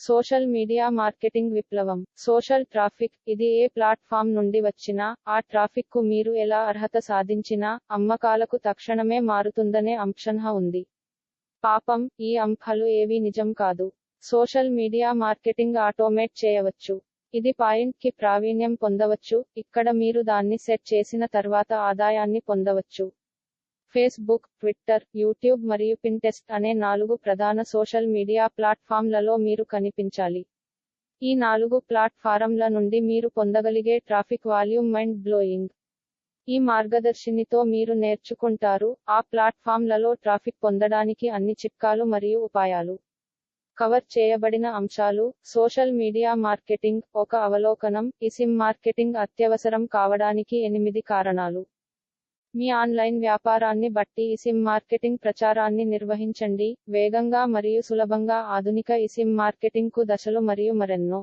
Social media marketing విప్లవం. Social traffic ఇది ఏ ప్లాట్ఫామ్ నుండి వచ్చినా ఆ ట్రాఫిక్కు మీరు ఎలా అర్హత సాధించినా అమ్మకాలకు తక్షణమే మారుతుందనే అంశంహ ఉంది. పాపం ఈ అంశాలు ఏవీ నిజం కాదు. సోషల్ మీడియా మార్కెటింగ్ ఆటోమేట్ చేయవచ్చు. ఇది పాయింట్కి ప్రావీణ్యం పొందవచ్చు. ఇక్కడ మీరు దాన్ని సెట్ చేసిన తర్వాత ఆదాయాన్ని పొందవచ్చు. ఫేస్బుక్ ట్విట్టర్ యూట్యూబ్ మరియు పింటెస్ట్ అనే నాలుగు ప్రధాన సోషల్ మీడియా ప్లాట్ఫామ్లలో మీరు కనిపించాలి. ఈ నాలుగు ప్లాట్ఫారంల నుండి మీరు పొందగలిగే ట్రాఫిక్ వాల్యూమ్ మైండ్ బ్లోయింగ్. ఈ మార్గదర్శినితో మీరు నేర్చుకుంటారు ఆ ప్లాట్ఫామ్లలో ట్రాఫిక్ పొందడానికి అన్ని చిట్కాలు మరియు ఉపాయాలు. కవర్ చేయబడిన అంశాలు సోషల్ మీడియా మార్కెటింగ్ ఒక అవలోకనం ఈ సిమ్ మార్కెటింగ్ అత్యవసరం కావడానికి ఎనిమిది కారణాలు. మీ ఆన్లైన్ వ్యాపారాన్ని బట్టి ఇసిమ్ మార్కెటింగ్ ప్రచారాన్ని నిర్వహించండి. వేగంగా మరియు సులభంగా ఆధునిక ఇసిమ్ మార్కెటింగ్కు దశలు మరియు మరెన్నో.